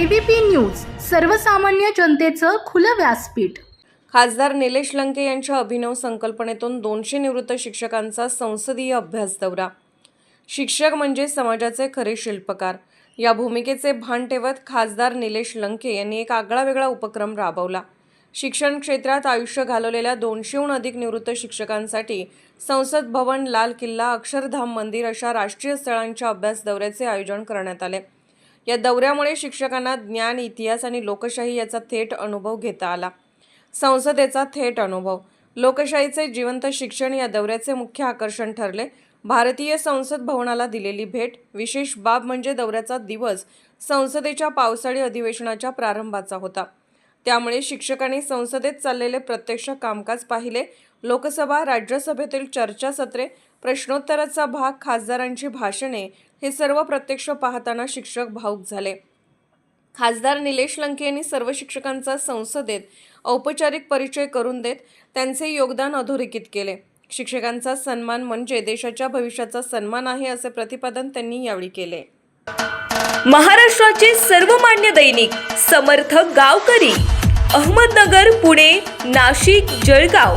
ABP news सर्वसामान्य जनतेचं खुलं व्यासपीठ. खासदार निलेश लंके यांच्या अभिनव संकल्पनेतून दोनशे निवृत्त शिक्षकांचा संसदीय अभ्यास दौरा. शिक्षक म्हणजे समाजाचे खरे शिल्पकार. या भूमिकेचे भान ठेवत खासदार निलेश लंके यांनी एक आगळावेगळा उपक्रम राबवला. शिक्षण क्षेत्रात आयुष्य घालवलेल्या दोनशेहून अधिक निवृत्त शिक्षकांसाठी संसद भवन लाल किल्ला अक्षरधाम मंदिर अशा राष्ट्रीय स्थळांच्या अभ्यास दौऱ्याचे आयोजन करण्यात आले. या दौऱ्यामुळे शिक्षकांना ज्ञान इतिहास आणि लोकशाही याचा थेट अनुभव घेता आला. संसदेचा थेट अनुभव. लोकशाहीचे जिवंत शिक्षण या दौऱ्याचे मुख्य आकर्षण ठरले. भारतीय संसद भवनाला दिलेली भेट विशेष बाब म्हणजे दौऱ्याचा दिवस संसदेच्या पावसाळी अधिवेशनाच्या प्रारंभाचा होता. त्यामुळे शिक्षकांनी संसदेत चाललेले प्रत्यक्ष कामकाज पाहिले लोकसभा राज्यसभेतील चर्चासत्रे प्रश्नोत्तराचा भाग खासदारांची भाषणे हे सर्व प्रत्यक्ष पाहताना शिक्षक भाऊक झाले. खासदार निलेश लंके यांनी सर्व शिक्षकांचा संसदेत औपचारिक परिचय करून देत त्यांचे योगदान अधोरेखित केले. शिक्षकांचा सन्मान म्हणजे देशाच्या भविष्याचा सन्मान आहे असे प्रतिपादन त्यांनी यावेळी केले. महाराष्ट्राचे सर्वमान्य दैनिक समर्थ गावकरी अहमदनगर पुणे नाशिक जळगाव.